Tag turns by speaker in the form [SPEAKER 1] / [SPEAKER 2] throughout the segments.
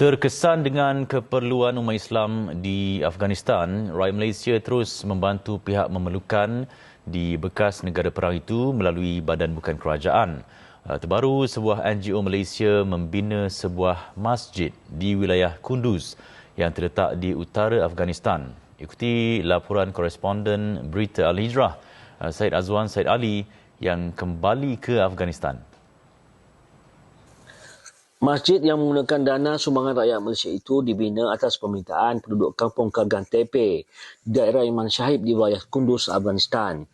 [SPEAKER 1] Terkesan dengan keperluan umat Islam di Afghanistan, rakyat Malaysia terus membantu pihak memerlukan di bekas negara perang itu melalui badan bukan kerajaan. Uh, terbaru, sebuah NGO Malaysia membina sebuah masjid di wilayah Kunduz yang terletak di utara Afghanistan. Ikuti laporan koresponden Berita Al-Hijrah, uh, Said Azwan Said Ali yang kembali ke Afghanistan.
[SPEAKER 2] Masjid yang menggunakan dana sumbangan rakyat Malaysia itu dibina atas permintaan penduduk kampung Kagan Tepe, daerah Iman Syahib di wilayah Kunduz, Afghanistan.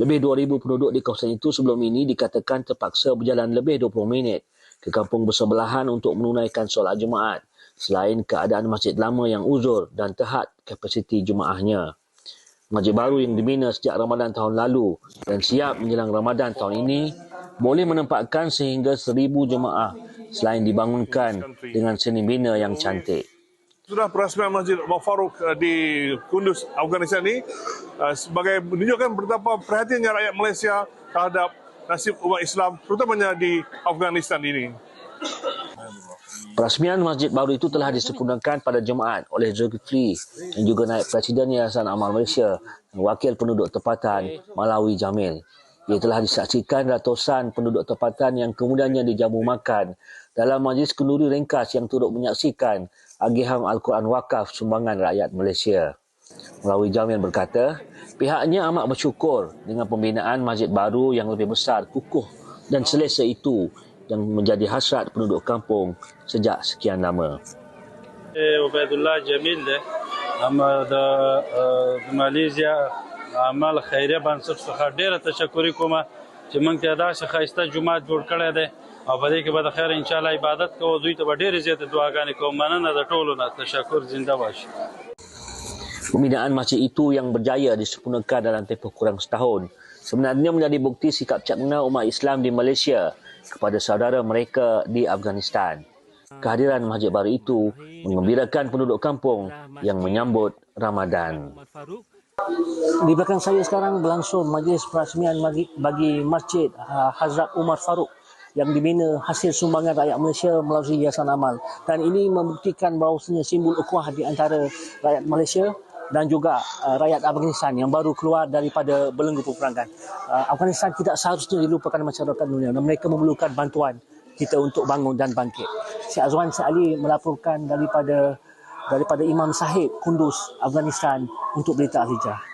[SPEAKER 2] Lebih 2,000 penduduk di kawasan itu sebelum ini dikatakan terpaksa berjalan lebih 20 minit ke kampung bersebelahan untuk menunaikan solat Jumaat selain keadaan masjid lama yang uzur dan terhad kapasiti jemaahnya. Masjid baru yang dibina sejak Ramadan tahun lalu dan siap menjelang Ramadan tahun ini boleh menempatkan sehingga seribu jemaah selain dibangunkan dengan seni bina yang cantik.
[SPEAKER 3] Sudah perasmian Masjid Umar Farouk eh, di Kunduz, Afghanistan ini eh, sebagai menunjukkan betapa perhatiannya rakyat Malaysia terhadap nasib umat Islam, terutamanya di Afghanistan ini.
[SPEAKER 2] Perasmian masjid baru itu telah disempurnakan pada Jumaat oleh Zulkifli yang juga naik Presiden Yayasan Amal Malaysia dan Wakil Penduduk Tempatan Malawi Jamil. Ia telah disaksikan ratusan penduduk tempatan yang kemudiannya dijamu makan dalam majlis kenduri ringkas yang turut menyaksikan agihan Al-Quran Wakaf sumbangan rakyat Malaysia. Melalui Jamil berkata, pihaknya amat bersyukur dengan pembinaan masjid baru yang lebih besar, kukuh dan selesa itu yang menjadi hasrat penduduk kampung sejak sekian lama.
[SPEAKER 4] Ubaidullah Jamil deh. Ama د Malaysia عمل خیریه بنسټ څخه ډیره تشکر کوم چې موږ ته دا ښایسته جمعات جوړ کړی دی او په دې کې به د خیر ان شاء الله عبادت کوو دوی ته به ډېرې زیاتې دعاګانې کوم مننه د ټولو نه تشکر زنده باد
[SPEAKER 2] Pembinaan masjid itu yang berjaya disempurnakan dalam tempoh kurang setahun sebenarnya menjadi bukti sikap cakna umat Islam di Malaysia kepada saudara mereka di Afghanistan. Kehadiran masjid baru itu mengembirakan penduduk kampung yang menyambut Ramadan. Di belakang saya sekarang berlangsung majlis perasmian bagi, Masjid uh, Hazrat Umar Faruk yang dibina hasil sumbangan rakyat Malaysia melalui Yayasan Amal. Dan ini membuktikan bahawasanya simbol ukuah di antara rakyat Malaysia dan juga uh, rakyat Afghanistan yang baru keluar daripada belenggu peperangan. Uh, Afghanistan tidak seharusnya dilupakan masyarakat dunia dan mereka memerlukan bantuan kita untuk bangun dan bangkit. Syed Azwan Sa'ali melaporkan daripada daripada Imam Sahib Kunduz Afghanistan untuk berita Al-Hijrah.